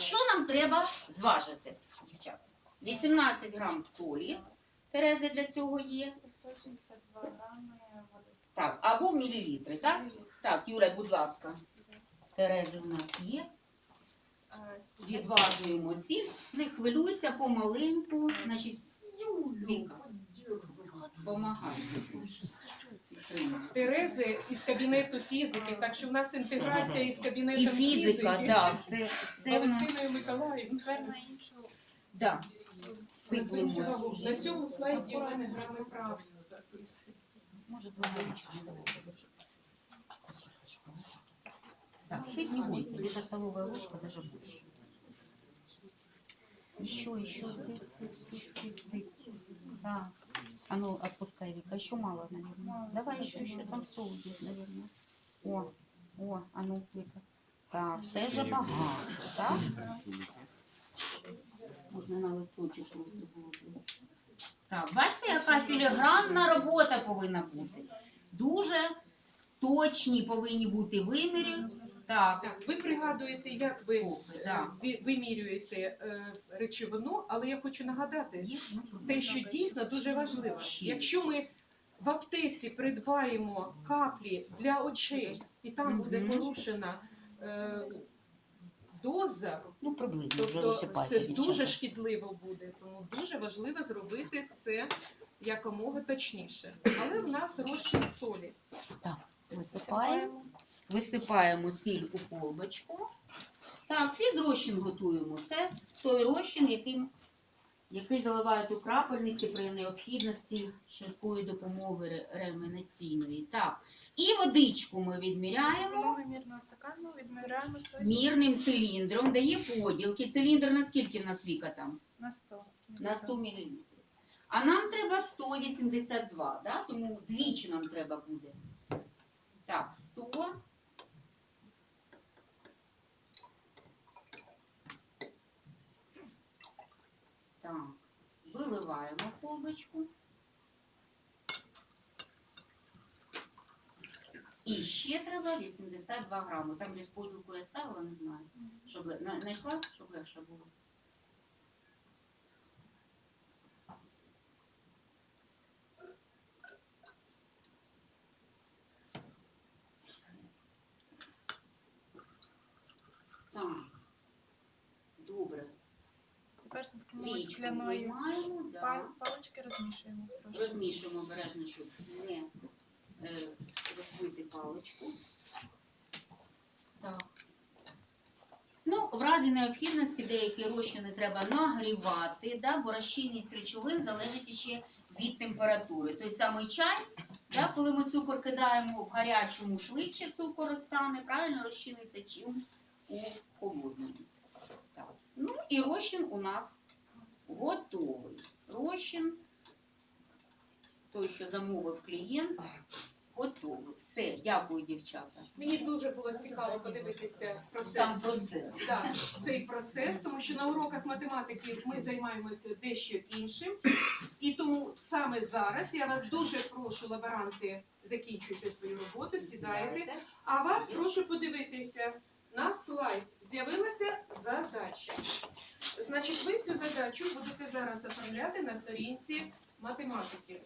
що нам треба зважити, дівчата? 18 грам солі. Терези для цього є. 172 грами води. Так, або мілілітри, так? Так, Юля, будь ласка. Терези у нас є. Відважуємо сіль. Не хвилюйся помаленьку. Значить, Віка, помагай. Підтримуй. Терези із кабінету фізики, так що в нас інтеграція із кабінетом І фізика, фізики. да, все, все в нас. Валентиною Миколаївною. Тепер на іншу Да. Сиплемо На сіль. цьому слайді в мене грами правильно записані. Может, два ручки не давай, подушку. Так, сыпь не бойся, где-то столовая ложка, даже больше. Еще, еще, сыпь, сыпь, сыпь, сыпь, сыпь. Так, а ну, отпускай, Вика, еще мало, наверное. Давай еще, еще, там соус есть, наверное. О, о, а ну, Вика. Так, це вже багато, так? Можна на листочок просто було десь. Так, бачите, яка філігранна робота повинна бути. Дуже точні повинні бути виміри. Так, ви пригадуєте, як ви е, да. ви- вимірюєте е, речовину, але я хочу нагадати, ну, те, що дійсно дуже важливо. Якщо ми в аптеці придбаємо каплі для очей, і там буде Мгм. порушена е, доза, Ну, приблизно вже тобто це дівчата. дуже шкідливо буде. Тому дуже важливо зробити це якомога точніше. Але в нас розчин солі. Так, висипаємо. Висипаємо сіль у колбочку. Так, фізрозчин готуємо. Це той розчин, яким, який заливають у крапельниці при необхідності швидкої допомоги ре- реанімаційної. Так, і водичку ми відміряємо. Мірного стакану відміряємо 100 мірним циліндром, дає поділки. Циліндр на скільки в нас віка там? на 100. На 100 мл. А нам треба 182, да? тому двічі нам треба буде. Так, 100. Так, виливаємо в колбочку. І ще треба 82 грами. Там десь поділку я ставила, не знаю. Щоб знайшла, щоб легше було. Так. Добре. З допомогою Річку виймаємо, да. пал- палички розмішуємо трошки. розмішуємо обережно, щоб не е, розбити паличку. Так. Ну, в разі необхідності деякі розчини треба нагрівати, да, бо розчинність речовин залежить ще від температури. Той самий чай, да, коли ми цукор кидаємо в гарячому, швидше цукор розтане, правильно розчиниться, чим у холодному. Ну і розчин у нас готовий. Розчин той, що замовив клієнт, готовий. Все, дякую, дівчата. Мені дуже було цікаво подивитися процес. Сам процес. Да, цей процес, тому що на уроках математики ми займаємося дещо іншим. І тому саме зараз я вас дуже прошу, лаборанти, закінчуйте свою роботу, сідайте. А вас прошу подивитися на слайд. З'явилася задача. Значить, ви цю задачу будете зараз оформляти на сторінці математики.